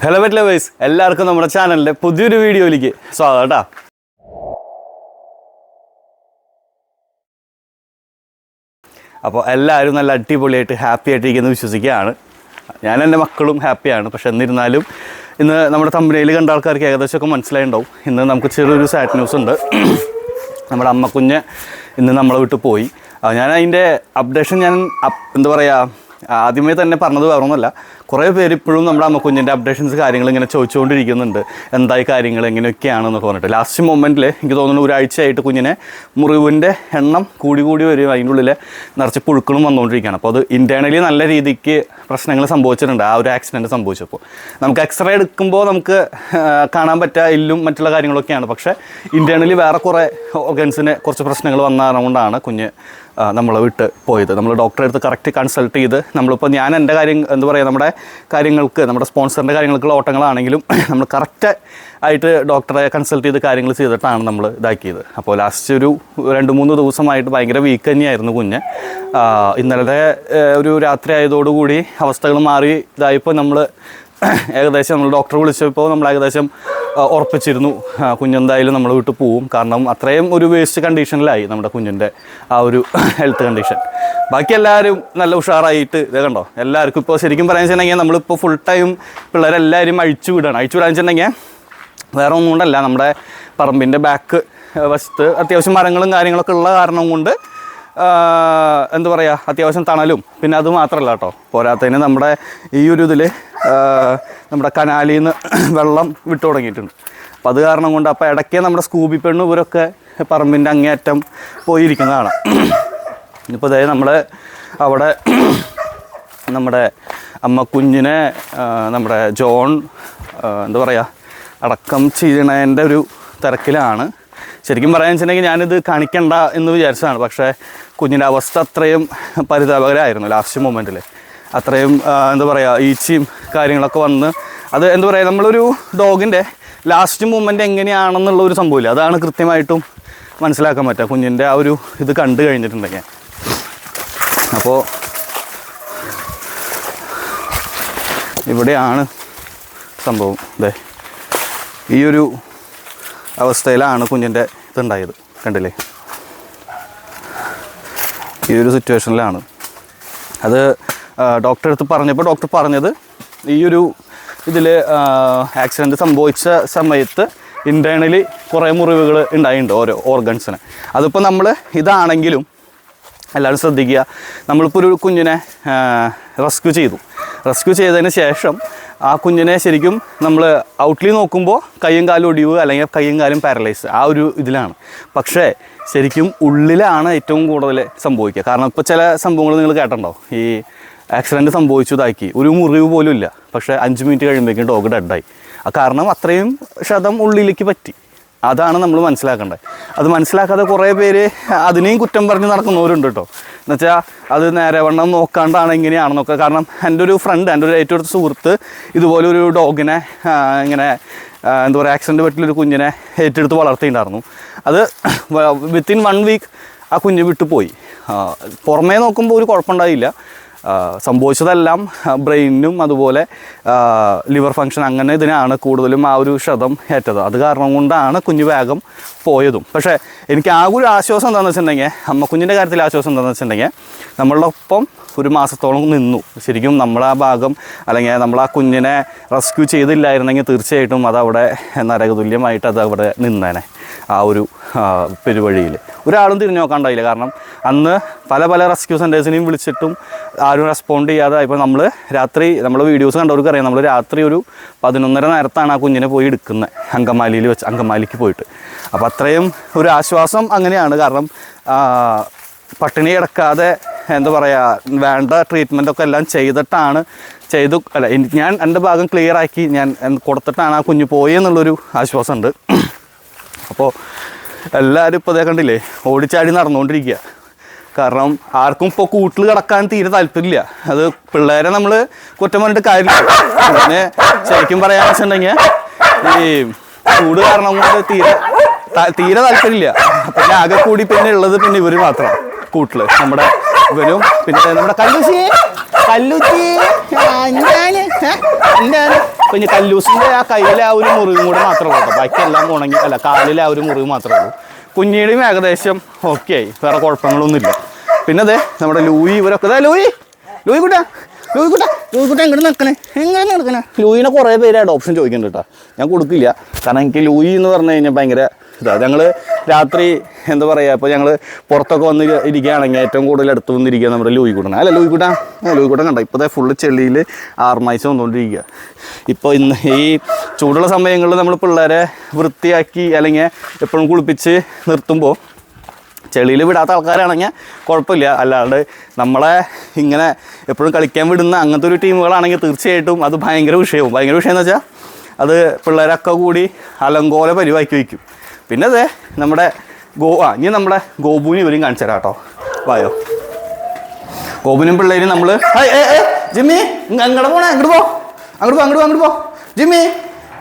Hello wet lovers എല്ലാവർക്കും നമ്മുടെ ചാനലിന്റെ പുതിയൊരു വീഡിയോയിലേക്ക് സ്വാഗതം കേട്ടോ. അപ്പോൾ എല്ലാവരും നല്ല അടിപൊളിയായിട്ട് ഹാപ്പി ആയിട്ടിരിക്കുന്നു വിശ്വസിക്കുകയാണ്. ഞാൻ എന്റെ മക്കളും ഹാപ്പിയാണ് പക്ഷെ എന്നിരുന്നാലും ഇന്ന് നമ്മുടെ തമ്പനയിൽ കണ്ട ആൾക്കാർക്ക് ഏകദേശമൊക്കെ മനസ്സിലായിട്ടുണ്ടാവും. ഇന്ന് നമുക്ക് ചെറിയൊരു സാഡ് ന്യൂസ് ഉണ്ട്. നമ്മുടെ അമ്മക്കുഞ്ഞ് ഇന്ന് നമ്മളെ വിട്ട് പോയി. ഞാൻ അതിന്റെ അപ്ഡേഷൻ ഞാൻ എന്താ പറയുക ആദ്യമേ തന്നെ പറഞ്ഞത് വേറൊന്നുമല്ല. കുറേ പേര് ഇപ്പോഴും നമ്മുടെ അമ്മക്കുഞ്ഞിന്റെ അപ്ഡേഷൻസ് കാര്യങ്ങൾ ഇങ്ങനെ ചോദിച്ചുകൊണ്ടിരിക്കുന്നുണ്ട്. എന്തായി കാര്യങ്ങൾ എങ്ങനെയൊക്കെയാണെന്നൊക്കെ പറഞ്ഞിട്ട്. ലാസ്റ്റ് മൊമെന്റിൽ എനിക്ക് തോന്നുന്നു ഒരാഴ്ചയായിട്ട് കുഞ്ഞിനെ മുറിവിന്റെ എണ്ണം കൂടി കൂടി വരും. അതിന്റെ ഉള്ളിൽ നിറച്ച് പുഴുക്കളും വന്നുകൊണ്ടിരിക്കുകയാണ്. അപ്പോൾ അത് ഇന്റേർണലി നല്ല രീതിക്ക് പ്രശ്നങ്ങൾ സംഭവിച്ചിട്ടുണ്ട്. ആ ഒരു ആക്സിഡന്റ് സംഭവിച്ചപ്പോൾ. നമുക്ക് എക്സ്റേ എടുക്കുമ്പോൾ നമുക്ക് കാണാൻ പറ്റുക എല്ലും മറ്റുള്ള കാര്യങ്ങളൊക്കെയാണ്. പക്ഷേ ഇന്റേർണലി വേറെ കുറേ ഓർഗൻസിന് കുറച്ച് പ്രശ്നങ്ങൾ വന്ന കാരണം കൊണ്ടാണ് കുഞ്ഞ് നമ്മളെ വിട്ട് പോയത്. നമ്മൾ ഡോക്ടറെ അടുത്ത് കറക്റ്റ് കൺസൾട്ട് ചെയ്ത് നമ്മളിപ്പോൾ ഞാൻ എന്റെ കാര്യം എന്താ പറയുക നമ്മുടെ കാര്യങ്ങൾക്ക് നമ്മുടെ സ്പോൺസറിന്റെ കാര്യങ്ങൾക്കുള്ള ഓട്ടങ്ങളാണെങ്കിലും നമ്മൾ കറക്റ്റ് ആയിട്ട് ഡോക്ടറെ കൺസൾട്ട് ചെയ്ത് കാര്യങ്ങൾ ചെയ്തിട്ടാണ് നമ്മൾ ഇതാക്കിയത്. അപ്പോൾ ലാസ്റ്റ് ഒരു രണ്ട് മൂന്ന് ദിവസമായിട്ട് ഭയങ്കര വീക്ക് തന്നെയായിരുന്നു കുഞ്ഞ്. ഇന്നലത്തെ ഒരു രാത്രി ആയതോടുകൂടി അവസ്ഥകൾ മാറി. ഇതായപ്പോൾ നമ്മൾ ഏകദേശം നമ്മൾ ഡോക്ടറെ വിളിച്ചപ്പോൾ നമ്മൾ ഏകദേശം ഉറപ്പിച്ചിരുന്നു. കുഞ്ഞെന്തായാലും നമ്മൾ വിട്ട് പോവും. കാരണം അത്രയും ഒരു വേസ്റ്റ് കണ്ടീഷനിലായി നമ്മുടെ കുഞ്ഞിന്റെ ആ ഒരു ഹെൽത്ത് കണ്ടീഷൻ ബാക്കി എല്ലാവരും നല്ല ഉഷാറായിട്ട് ഇത് കണ്ടോ? എല്ലാവർക്കും ഇപ്പോൾ ശരിക്കും പറയാൻ വെച്ചിട്ടുണ്ടെങ്കിൽ നമ്മളിപ്പോൾ ഫുൾ ടൈം പിള്ളേരെല്ലാവരും അഴിച്ചു വിടുകയാണ് അഴിച്ചു വിടാന്ന് വെച്ചിട്ടുണ്ടെങ്കിൽ വേറെ ഒന്നും കൊണ്ടല്ല. നമ്മുടെ പറമ്പിന്റെ ബാക്ക് വശത്ത് അത്യാവശ്യം മരങ്ങളും കാര്യങ്ങളൊക്കെ ഉള്ള കാരണം കൊണ്ട് എന്താ പറയുക അത്യാവശ്യം തണലും. പിന്നെ അത് മാത്രമല്ല കേട്ടോ പോരാത്തതിന് നമ്മുടെ ഈ ഒരു ഇതിൽ നമ്മുടെ കനാലിൽ നിന്ന് വെള്ളം വിട്ടു തുടങ്ങിയിട്ടുണ്ട്. അപ്പോൾ അത് കാരണം കൊണ്ട് അപ്പോൾ ഇടയ്ക്ക് നമ്മുടെ സ്കൂബി പെണ്ണു ഇവരൊക്കെ പറമ്പിന്റെ അങ്ങേയറ്റം പോയിരിക്കുന്നതാണ്. ഇപ്പോൾ അതായത് നമ്മൾ അവിടെ നമ്മുടെ അമ്മ കുഞ്ഞിനെ നമ്മുടെ ജോൺ എന്താ പറയുക അടക്കം ചെയ്യണതിന്റെ ഒരു തിരക്കിലാണ്. ശരിക്കും പറയാന്ന് വെച്ചിട്ടുണ്ടെങ്കിൽ ഞാനിത് കാണിക്കണ്ട എന്ന് വിചാരിച്ചതാണ്. പക്ഷേ കുഞ്ഞിന്റെ അവസ്ഥ അത്രയും പരിതാപകരമായിരുന്നു ലാസ്റ്റ് മൊമെന്റിൽ അത്രയും എന്താ പറയുക ഈച്ചയും കാര്യങ്ങളൊക്കെ വന്ന് അത് എന്താ പറയുക നമ്മളൊരു ഡോഗിന്റെ ലാസ്റ്റ് മൂമെന്റ് എങ്ങനെയാണെന്നുള്ള ഒരു സംഭവമില്ല. അതാണ് കൃത്യമായിട്ടും മനസ്സിലാക്കാൻ പറ്റുക. കുഞ്ഞിന്റെ ആ ഒരു ഇത് കണ്ടു കഴിഞ്ഞിട്ടുണ്ടെങ്കിൽ. അപ്പോൾ ഇവിടെയാണ് സംഭവം. അതെ ഈ ഒരു അവസ്ഥയിലാണ് കുഞ്ഞിന്റെ ഇതുണ്ടായത്. കണ്ടില്ലേ? ഈ ഒരു സിറ്റുവേഷനിലാണ് അത് ഡോക്ടറെ അടുത്ത് പറഞ്ഞപ്പോൾ ഡോക്ടർ പറഞ്ഞത് ഈ ഒരു ഇതിൽ ആക്സിഡന്റ് സംഭവിച്ച സമയത്ത് ഇന്റേർണലി കുറേ മുറിവുകൾ ഉണ്ടായിട്ടുണ്ട് ഓരോ ഓർഗൻസിന് അതിപ്പോൾ നമ്മൾ ഇതാണെങ്കിലും എല്ലാവരും ശ്രദ്ധിക്കുക. നമ്മളിപ്പോൾ ഒരു കുഞ്ഞിനെ റെസ്ക്യൂ ചെയ്തു. റെസ്ക്യൂ ചെയ്തതിന് ശേഷം ആ കുഞ്ഞിനെ ശരിക്കും നമ്മൾ ഔട്ട്ലി നോക്കുമ്പോൾ കയ്യും കാലും ഒടിവ് അല്ലെങ്കിൽ കയ്യും കാലും പാരലൈസ് ആ ഒരു ഇതിലാണ്. പക്ഷേ ശരിക്കും ഉള്ളിലാണ് ഏറ്റവും കൂടുതൽ സംഭവിക്കുക. കാരണം ഇപ്പോൾ ചില സംഭവങ്ങൾ നിങ്ങൾ കേട്ടിട്ടുണ്ടോ? ഈ ആക്സിഡന്റ് സംഭവിച്ചതാക്കി ഒരു മുറിവ് പോലും ഇല്ല. പക്ഷേ അഞ്ച് മിനിറ്റ് കഴിയുമ്പോഴേക്കും ഡോഗ് ഡെഡായി ആ കാരണം അത്രയും ശതം ഉള്ളിലേക്ക് പറ്റി. അതാണ് നമ്മൾ മനസ്സിലാക്കേണ്ടത്. അത് മനസ്സിലാക്കാതെ കുറേ പേര് അതിനെയും കുറ്റം പറഞ്ഞ് നടക്കുന്നവരുണ്ട് കേട്ടോ. എന്നുവെച്ചാൽ അത് നേരെ വണ്ണം നോക്കാണ്ടാണ് എങ്ങനെയാണെന്നൊക്കെ കാരണം എന്റെ ഒരു ഫ്രണ്ട് എന്റെ ഒരു ഏറ്റവും അടുത്ത സുഹൃത്ത് ഇതുപോലെ ഒരു ഡോഗിനെ ഇങ്ങനെ എന്താ പറയുക ആക്സിഡന്റ് പറ്റിയൊരു കുഞ്ഞിനെ ഏറ്റെടുത്ത് വളർത്തിയിട്ടുണ്ടായിരുന്നു. അത് വിത്തിൻ വൺ വീക്ക് ആ കുഞ്ഞ് വിട്ടുപോയി. പുറമേ നോക്കുമ്പോൾ ഒരു കുഴപ്പമുണ്ടായില്ല. സംഭവിച്ചതെല്ലാം ബ്രെയിനും അതുപോലെ ലിവർ ഫങ്ഷൻ അങ്ങനെ ഇതിനാണ് കൂടുതലും ആ ഒരു ക്ഷതം ഏറ്റത്. അത് കാരണം കൊണ്ടാണ് കുഞ്ഞു വേഗം പോയതും. പക്ഷേ എനിക്ക് ആ ഒരു ആശ്വാസം എന്താണെന്ന് വെച്ചിട്ടുണ്ടെങ്കിൽ അമ്മ കുഞ്ഞിന്റെ കാര്യത്തിൽ ആശ്വാസം എന്താണെന്ന് വെച്ചിട്ടുണ്ടെങ്കിൽ നമ്മളുടെ ഒപ്പം ഒരു മാസത്തോളം നിന്നു. ശരിക്കും നമ്മളാ ഭാഗം അല്ലെങ്കിൽ നമ്മൾ ആ കുഞ്ഞിനെ റെസ്ക്യൂ ചെയ്തില്ലായിരുന്നെങ്കിൽ തീർച്ചയായിട്ടും അതവിടെ നരകതുല്യമായിട്ട് അത് അവിടെ നിന്നേനെ. ആ ഒരു പെരുവഴിയിൽ ഒരാളും തിരിഞ്ഞു നോക്കാണ്ടായില്ല കാരണം അന്ന് പല പല റെസ്ക്യൂ സെന്റേഴ്സിനെയും വിളിച്ചിട്ടും ആരും റെസ്പോണ്ട് ചെയ്യാതെ ഇപ്പോൾ നമ്മൾ രാത്രി നമ്മൾ വീഡിയോസ് കണ്ടവർക്ക് അറിയാം നമ്മൾ രാത്രി ഒരു പതിനൊന്നര നേരത്താണ് ആ കുഞ്ഞിനെ പോയി എടുക്കുന്നത് അങ്കമാലിയിൽ വെച്ച് അങ്കമാലിക്ക് പോയിട്ട്. അപ്പോൾ അത്രയും ഒരു ആശ്വാസം അങ്ങനെയാണ്. കാരണം പട്ടിണി കിടക്കാതെ എന്താ പറയുക വേണ്ട ട്രീറ്റ്മെന്റ് ഒക്കെ എല്ലാം ചെയ്തിട്ടാണ് ചെയ്തു അല്ല ഞാൻ എന്റെ ഭാഗം ക്ലിയർ ആക്കി ഞാൻ കൊടുത്തിട്ടാണ് ആ കുഞ്ഞ് പോയെന്നുള്ളൊരു ആശ്വാസമുണ്ട്. അപ്പോൾ എല്ലാവരും ഇപ്പോൾ അതേ കണ്ടില്ലേ ഓടിച്ചാടി നടന്നുകൊണ്ടിരിക്കുക. കാരണം ആർക്കും ഇപ്പോൾ കൂട്ടിൽ കിടക്കാൻ തീരെ താല്പര്യമില്ല. അത് പിള്ളേരെ നമ്മൾ കുറ്റം പറഞ്ഞിട്ട് കാര്യമില്ല. പിന്നെ ശരിക്കും പറയാന്ന് വെച്ചിട്ടുണ്ടെങ്കിൽ ഈ ചൂട് കാരണം കൊണ്ട് തീരെ തീരെ താല്പര്യമില്ല. പിന്നെ ആകെ കൂടി പിന്നെ ഉള്ളത് പിന്നെ ഇവർ മാത്രം കൂട്ടിൽ നമ്മുടെ ഇവരും പിന്നെ നമ്മുടെ കല്ലുച്ചി കല്ലുച്ചി പിന്നെ കല്ലൂസിന്റെ ആ കയ്യിലെ ആ ഒരു മുറിവും കൂടെ മാത്രമേ ഉള്ളൂ. ബാക്കിയെല്ലാം ഉണങ്ങി അല്ല കാലിലെ ആ ഒരു മുറിവ് മാത്രമേ ഉള്ളൂ. കുഞ്ഞിയുടെയും ഏകദേശം ഓക്കെ ആയി. വേറെ കുഴപ്പങ്ങളൊന്നുമില്ല. പിന്നെ അതെ നമ്മുടെ ലൂയി ഇവരൊക്കെ അതെ ലൂയി! ലൂയി കുട്ടാ! ലൂയി കുട്ടാ! ലൂയി കുട്ടാ എങ്ങനെ നിൽക്കണേ എങ്ങനെ നടക്കണേ? ലൂയിനെ കുറേ പേര് അഡോപ്ഷൻ ചോദിക്കുന്നുണ്ട് കേട്ടോ. ഞാൻ കൊടുക്കില്ല. കാരണം എനിക്ക് ലൂയി എന്ന് പറഞ്ഞു കഴിഞ്ഞാൽ ഭയങ്കര ഇതാ. ഞങ്ങൾ രാത്രി എന്താ പറയുക ഇപ്പോൾ ഞങ്ങൾ പുറത്തൊക്കെ വന്ന് ഇരി- ഇരിക്കുകയാണെങ്കിൽ ഏറ്റവും കൂടുതൽ അടുത്ത് വന്നിരിക്കുക നമ്മുടെ ലൂയി കൂട്ടണം അല്ല ലൂയി കൂട്ടാ? ലൂയി കൂട്ടം കണ്ട? ഇപ്പോഴത്തെ ഫുള്ള് ചെളിയിൽ ആർമായിച്ച വന്നുകൊണ്ടിരിക്കുക ഇപ്പോൾ ഇന്ന് ഈ ചൂടുള്ള സമയങ്ങളിൽ നമ്മൾ പിള്ളേരെ വൃത്തിയാക്കി അല്ലെങ്കിൽ എപ്പോഴും കുളിപ്പിച്ച് നിർത്തുമ്പോൾ ചെളിയിൽ വിടാത്ത ആൾക്കാരാണെങ്കിൽ കുഴപ്പമില്ല. അല്ലാണ്ട് നമ്മളെ ഇങ്ങനെ എപ്പോഴും കളിക്കാൻ വിടുന്ന അങ്ങനത്തെ ഒരു ടീമുകളാണെങ്കിൽ തീർച്ചയായിട്ടും അത് ഭയങ്കര വിഷയവും. ഭയങ്കര വിഷയം എന്ന് വെച്ചാൽ അത് പിള്ളേരൊക്കെ കൂടി അലങ്കോല പരിവാക്കി വയ്ക്കും. പിന്നെ അതെ നമ്മുടെ ഗോ ആ ഇനി നമ്മുടെ ഗോപുവിനെ ഇവരും കാണിച്ചു തരാം കേട്ടോ. വായോ. ഗോപുനും പിള്ളേരും നമ്മൾ ജിമ്മി അങ്ങോട്ട് പോണേ അങ്ങോട്ട് പോ. അങ്ങോട്ട് പോ അങ്ങോട്ട് അങ്ങോട്ട് പോ ജിമ്മി.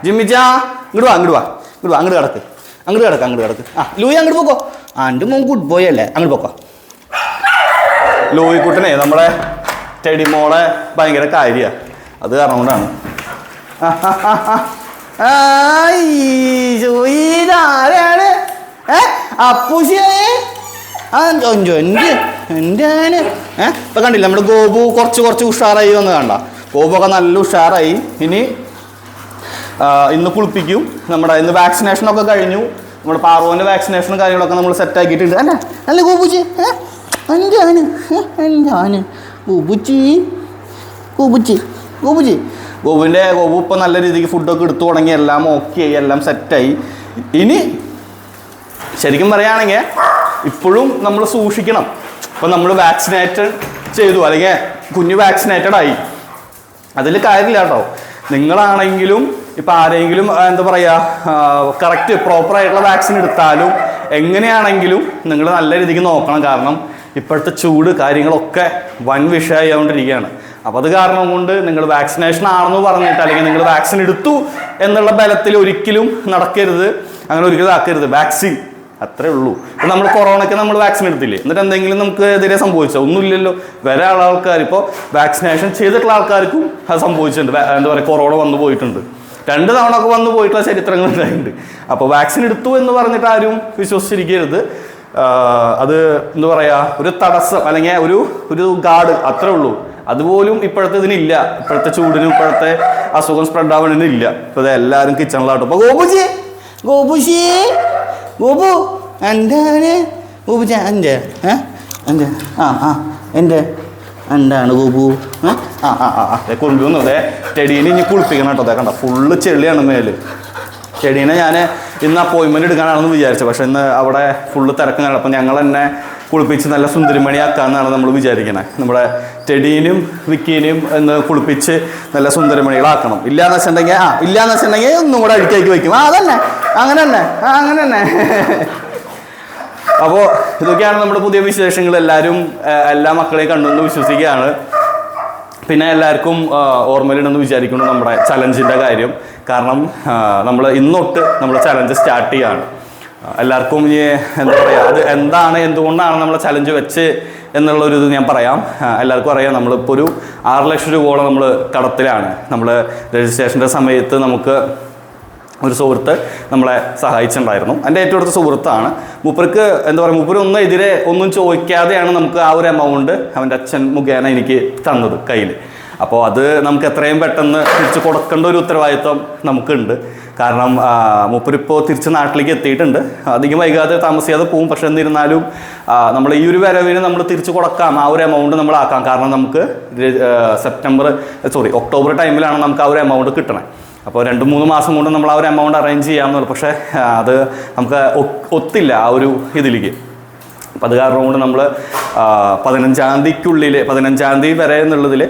ജിമ്മി ചാ. ഇങ്ങോട്ട് വാ അങ്ങോട്ട് വാ. ഇങ്ങോട്ട് വാ അങ്ങോട്ട് കിടക്ക്. അങ്ങോട്ട് കിടക്ക് അങ്ങോട്ട് കിടക്ക്. ആ ലൂയി അങ്ങോട്ട് പോക്കോ. ആ എന്റെ മോൻ ഗുഡ് ബോയ് അല്ലേ. അങ്ങോട്ട് പോക്കോ. ലൂയി കുട്ടനെ നമ്മളെ ടെഡി മോളെ ഭയങ്കര കാര്യമാണ് അത് കാരണം കൊണ്ടാണ്. ആരാണ് ഏ എന്റെ ആ എന്റെ ഏ ഇപ്പം കണ്ടില്ല നമ്മുടെ ഗോപു കുറച്ച് കുറച്ച് ഉഷാറായി വന്ന് കണ്ട ഗോപുക്കെ നല്ല ഉഷാറായി. ഇനി ഇന്ന് കുളിപ്പിക്കും. നമ്മുടെ ഇന്ന് വാക്സിനേഷനൊക്കെ കഴിഞ്ഞു. നമ്മുടെ പാർവോന്റെ വാക്സിനേഷനും കാര്യങ്ങളൊക്കെ നമ്മൾ സെറ്റ് ആക്കിയിട്ടുണ്ട്. അല്ല? നല്ല ഗോപുജി? എന്റെ ഏ? എന്റെ ആണ് ഗോപുജി? ഗോപുജി? ഗോപുജി? ഗോപുവിന്റെ ഗോപു ഇപ്പം നല്ല രീതിക്ക് ഫുഡൊക്കെ എടുത്തു തുടങ്ങി. എല്ലാം ഓക്കെ ആയി. എല്ലാം സെറ്റായി ഇനി ശരിക്കും പറയുകയാണെങ്കിൽ ഇപ്പോഴും നമ്മൾ സൂക്ഷിക്കണം. ഇപ്പം നമ്മൾ വാക്സിനേറ്റഡ് ചെയ്തു. അല്ലെങ്കിൽ കുഞ്ഞ് വാക്സിനേറ്റഡ് ആയി. അതിൽ കാര്യമില്ല കേട്ടോ നിങ്ങളാണെങ്കിലും ഇപ്പം ആരെങ്കിലും എന്താ പറയുക കറക്റ്റ് പ്രോപ്പറായിട്ടുള്ള വാക്സിൻ എടുത്താലും എങ്ങനെയാണെങ്കിലും നിങ്ങൾ നല്ല രീതിക്ക് നോക്കണം. കാരണം ഇപ്പോഴത്തെ ചൂട് കാര്യങ്ങളൊക്കെ വൻ വിഷയമായിക്കൊണ്ടിരിക്കുകയാണ് അപ്പോൾ അത് കാരണം കൊണ്ട് നിങ്ങൾ വാക്സിനേഷൻ ആണെന്ന് പറഞ്ഞിട്ട് അല്ലെങ്കിൽ നിങ്ങൾ വാക്സിൻ എടുത്തു എന്നുള്ള ബലത്തിൽ ഒരിക്കലും നടക്കരുത്. അങ്ങനെ ഒരിക്കലും ആക്കരുത്. വാക്സിൻ അത്രേ ഉള്ളൂ. ഇപ്പം നമ്മൾ കൊറോണയ്ക്ക് നമ്മൾ വാക്സിൻ എടുത്തില്ലേ? എന്നിട്ട് എന്തെങ്കിലും നമുക്ക് എതിരെ സംഭവിച്ചോ? ഒന്നുമില്ലല്ലോ. വരെ ആൾക്കാർ ഇപ്പോൾ വാക്സിനേഷൻ ചെയ്തിട്ടുള്ള ആൾക്കാർക്കും അത് സംഭവിച്ചിട്ടുണ്ട്. എന്താ പറയുക കൊറോണ വന്നു പോയിട്ടുണ്ട്. രണ്ട് തവണ ഒക്കെ വന്നു പോയിട്ടുള്ള ചരിത്രങ്ങൾ ഉണ്ടായിട്ടുണ്ട്. അപ്പോൾ വാക്സിൻ എടുത്തു എന്ന് പറഞ്ഞിട്ട് ആരും വിശ്വസിച്ചിരിക്കരുത്. അത് എന്താ പറയുക ഒരു തടസ്സം അല്ലെങ്കിൽ ഒരു ഒരു ഗാർഡ് അത്രേ ഉള്ളൂ. അതുപോലും ഇപ്പോഴത്തെ ഇതിനില്ല. ഇപ്പോഴത്തെ ചൂടിനും ഇപ്പോഴത്തെ അസുഖം സ്പ്രെഡ് ആവണതിനില്ല. ഇപ്പോൾ എല്ലാവരും കിച്ചണിലാട്ടും അപ്പോൾ ഗോപുജി ഗോപുജി! ഗോപു എന്താണ്? ഗോപുജ എന്റെ ഏ? എന്റെ ആ ആ. എന്റെ എന്താണ് ഏ? ആ ആ ആ ആ. കൊണ്ടുവന്നു അതെ ചെടീനെ ഇനി കുളിപ്പിക്കണം കേട്ടോ. അതെ കണ്ട ഫുള്ള് ചെളിയാണ് മേൽ. ചെടീനെ ഞാൻ ഇന്ന് അപ്പോയിൻമെന്റ് എടുക്കാനാണെന്ന് വിചാരിച്ചത് പക്ഷേ ഇന്ന് അവിടെ ഫുള്ള് തിരക്കാണ് അപ്പം ഞങ്ങൾ തന്നെ കുളിപ്പിച്ച് നല്ല സുന്ദരിമണിയാക്കാമെന്നാണ് നമ്മൾ വിചാരിക്കുന്നത് നമ്മുടെ ടെഡീനും വിക്കീനും എന്ന് കുളിപ്പിച്ച് നല്ല സുന്ദരമണികളാക്കണം. ഇല്ലാന്ന് വെച്ചിട്ടുണ്ടെങ്കിൽ ആ ഇല്ലാന്ന് വെച്ചിട്ടുണ്ടെങ്കിൽ ഒന്നും കൂടെ അടുക്കേക്ക് വയ്ക്കും ആ അതന്നെ. അങ്ങനെ തന്നെ. ആ അങ്ങനെ തന്നെ. അപ്പോൾ ഇതൊക്കെയാണ് നമ്മുടെ പുതിയ വിശേഷങ്ങൾ. എല്ലാവരും എല്ലാ മക്കളെയും കണ്ടെന്ന് വിശ്വസിക്കുകയാണ്. പിന്നെ എല്ലാവർക്കും ഓർമ്മയിലുണ്ടെന്ന് വിചാരിക്കുന്നു നമ്മുടെ ചലഞ്ചിന്റെ കാര്യം. കാരണം നമ്മൾ ഇന്നൊട്ട് നമ്മൾ ചലഞ്ച് സ്റ്റാർട്ട് ചെയ്യാണ്. ആ, എല്ലാവർക്കും ഇനി എന്താ പറയുക അത് എന്താണ് എന്തുകൊണ്ടാണ് നമ്മൾ ചലഞ്ച് വെച്ച് എന്നുള്ളൊരു ഇത് ഞാൻ പറയാം. എല്ലാവർക്കും അറിയാം നമ്മളിപ്പോൾ ഒരു ആറ് ലക്ഷം രൂപയോളം നമ്മൾ കടത്തിലാണ്. നമ്മൾ രജിസ്ട്രേഷന്റെ സമയത്ത് നമുക്ക് ഒരു സുഹൃത്ത് നമ്മളെ സഹായിച്ചിട്ടുണ്ടായിരുന്നു. എന്റെ ഏറ്റവും അടുത്ത സുഹൃത്താണ്. മൂപ്പർക്ക് എന്താ പറയുക മൂപ്പര് ഒന്നും എതിരെ ഒന്നും ചോദിക്കാതെയാണ് നമുക്ക് ആ ഒരു എമൗണ്ട് അവന്റെ അച്ഛൻ മുഖേന എനിക്ക് തന്നത് കയ്യിൽ അപ്പോൾ അത് നമുക്ക് എത്രയും പെട്ടെന്ന് തിരിച്ച് കൊടുക്കേണ്ട ഒരു ഉത്തരവാദിത്വം നമുക്കുണ്ട്. കാരണം മുപ്പരിപ്പോൾ തിരിച്ച് നാട്ടിലേക്ക് എത്തിയിട്ടുണ്ട്. അധികം വൈകാതെ താമസിയാതെ പോകും പക്ഷെ എന്നിരുന്നാലും നമ്മൾ ഈ ഒരു വരവിന് നമ്മൾ തിരിച്ച് കൊടുക്കാം. ആ ഒരു എമൗണ്ട് നമ്മൾ ആക്കാം. കാരണം നമുക്ക് സെപ്റ്റംബർ സോറി ഒക്ടോബർ ടൈമിലാണ് നമുക്ക് ആ ഒരു എമൗണ്ട് കിട്ടണേ. അപ്പോൾ രണ്ട് മൂന്ന് മാസം കൊണ്ട് നമ്മൾ ആ ഒരു എമൗണ്ട് അറേഞ്ച് ചെയ്യാമെന്നുള്ളൂ പക്ഷേ അത് നമുക്ക് ഒത്തില്ല ആ ഒരു ഇതിലേക്ക്. അപ്പം അത് കാരണം കൊണ്ട് നമ്മൾ പതിനഞ്ചാം തീയതിക്കുള്ളിൽ പതിനഞ്ചാം തീയതി വരെ എന്നുള്ളതിൽ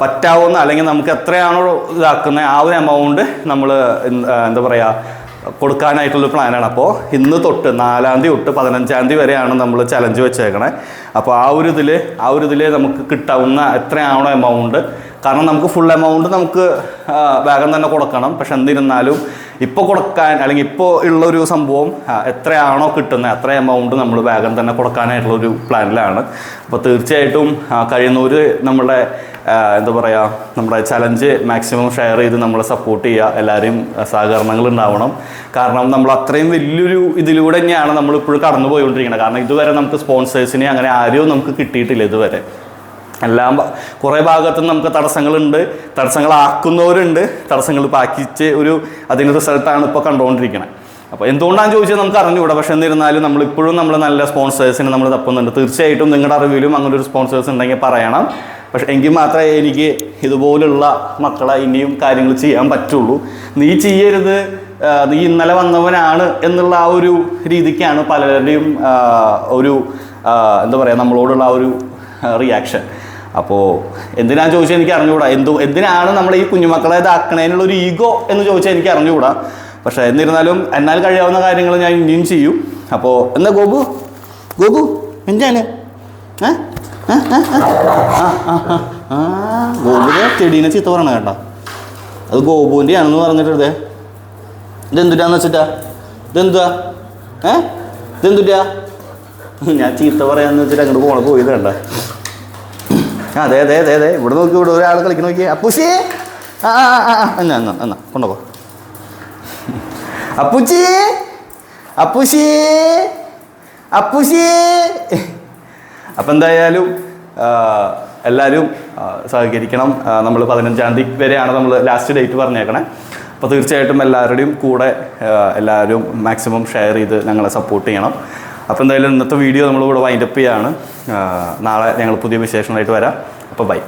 പറ്റാവുന്ന അല്ലെങ്കിൽ നമുക്ക് എത്രയാണോ ഇതാക്കുന്നത് ആ ഒരു എമൗണ്ട് നമ്മൾ എന്താ പറയുക കൊടുക്കാനായിട്ടുള്ള പ്ലാനാണ് അപ്പോൾ ഇന്ന് തൊട്ട് നാലാം തീയതി തൊട്ട് പതിനഞ്ചാം തീയതി വരെയാണ് നമ്മൾ ചലഞ്ച് വെച്ചേക്കണേ. അപ്പോൾ ആ ഒരു ഇതിൽ ആ ഒരു ഇതിൽ നമുക്ക് കിട്ടാവുന്ന എത്രയാണോ എമൗണ്ട് കാരണം നമുക്ക് ഫുൾ എമൗണ്ട് നമുക്ക് വേഗം തന്നെ കൊടുക്കണം. പക്ഷെ എന്നിരുന്നാലും ഇപ്പോൾ കൊടുക്കാൻ അല്ലെങ്കിൽ ഇപ്പോൾ ഉള്ളൊരു സംഭവം എത്രയാണോ കിട്ടുന്നത് അത്ര എമൗണ്ട് നമ്മൾ വേഗം തന്നെ കൊടുക്കാനായിട്ടുള്ള ഒരു പ്ലാനിലാണ് അപ്പോൾ തീർച്ചയായിട്ടും കഴിയുന്നവർ നമ്മുടെ എന്താ പറയുക നമ്മുടെ ചലഞ്ച് മാക്സിമം ഷെയർ ചെയ്ത് നമ്മളെ സപ്പോർട്ട് ചെയ്യുക എല്ലാവരെയും സഹകരണങ്ങൾ ഉണ്ടാവണം. കാരണം നമ്മൾ അത്രയും വലിയൊരു ഇതിലൂടെ തന്നെയാണ് നമ്മളിപ്പോഴും കടന്നു പോയിക്കൊണ്ടിരിക്കുന്നത് കാരണം ഇതുവരെ നമുക്ക് സ്പോൺസേഴ്സിനെ അങ്ങനെ ആരെയും നമുക്ക് കിട്ടിയിട്ടില്ല ഇതുവരെ. എല്ലാം കുറേ ഭാഗത്തും നമുക്ക് തടസ്സങ്ങളുണ്ട്. തടസ്സങ്ങളാക്കുന്നവരുണ്ട്. തടസ്സങ്ങൾ പാക്കിച്ച് ഒരു അതിന്റെ റിസൾട്ടാണ് ഇപ്പോൾ കണ്ടുകൊണ്ടിരിക്കുന്നത് അപ്പോൾ എന്തുകൊണ്ടാണ് ചോദിച്ചാൽ നമുക്ക് അറിഞ്ഞുകൂടാ. പക്ഷെ എന്നിരുന്നാലും നമ്മളിപ്പോഴും നമ്മൾ നല്ല സ്പോൺസേഴ്സിനെ നമ്മൾ തപ്പുന്നുണ്ട്. തീർച്ചയായിട്ടും നിങ്ങളുടെ അറിവിലും അങ്ങനെ ഒരു സ്പോൺസേഴ്സ് ഉണ്ടെങ്കിൽ പറയണം. പക്ഷെ എങ്കിൽ മാത്രമേ എനിക്ക് ഇതുപോലുള്ള മക്കളെ ഇനിയും കാര്യങ്ങൾ ചെയ്യാൻ പറ്റുള്ളൂ. നീ ചെയ്യരുത്. നീ ഇന്നലെ വന്നവനാണ് എന്നുള്ള ആ ഒരു രീതിക്കാണ് പലരുടെയും ഒരു എന്താ പറയുക നമ്മളോടുള്ള ആ ഒരു റിയാക്ഷൻ അപ്പോൾ എന്തിനാ ചോദിച്ചാൽ എനിക്ക് അറിഞ്ഞുകൂടാ? എന്തു എന്തിനാണ് നമ്മൾ ഈ കുഞ്ഞുമക്കളെ ഇതാക്കണേനുള്ള ഒരു ഈഗോ എന്ന് ചോദിച്ചാൽ എനിക്ക് അറിഞ്ഞുകൂടാ. പക്ഷേ എന്നിരുന്നാലും എന്നാൽ കഴിയാവുന്ന കാര്യങ്ങൾ ഞാൻ ഇനിയും ചെയ്യും. അപ്പോൾ എന്താ ഗോപു? ഗോപു എന്താണ് ഏ? ഗോപുവിനെ ചെടീനെ ചീത്ത പറയണ കേട്ടോ. അത് ഗോപുവിന്റെ ആണെന്ന് പറഞ്ഞിട്ടേ ഇതെന്തുട്ടാന്ന് വെച്ചിട്ടാ? ഇതെന്തുവാ? ഏ? ഇതെന്തുട്ടാ? ഞാൻ ചീത്ത പറയാന്ന് വെച്ചിട്ട് അങ്ങോട്ട് പോണ പോയത് കണ്ട. ആ അതെ അതെ അതെ അതെ ഇവിടെ നോക്കി ഇവിടെ ഒരാൾ കളിക്കണ നോക്കി അപ്പൂശി ആ ആ ആ എന്നാ എന്നാ കൊണ്ടുപോ. അപ്പൂച്ചി അപ്പൂശി അപ്പൂശി അപ്പം എന്തായാലും എല്ലാവരും സഹകരിക്കണം. നമ്മൾ പതിനഞ്ചാം തീയതി വരെയാണ് നമ്മൾ ലാസ്റ്റ് ഡേറ്റ് പറഞ്ഞേക്കണേ. അപ്പോൾ തീർച്ചയായിട്ടും എല്ലാവരുടെയും കൂടെ എല്ലാവരും മാക്സിമം ഷെയർ ചെയ്ത് ഞങ്ങളെ സപ്പോർട്ട് ചെയ്യണം. അപ്പോൾ എന്തായാലും ഇന്നത്തെ വീഡിയോ നമ്മളിവിടെ വൈൻഡപ്പ് ചെയ്യാണ്. നാളെ ഞങ്ങൾ പുതിയ വിശേഷങ്ങളായിട്ട് വരാം. അപ്പോൾ ബൈ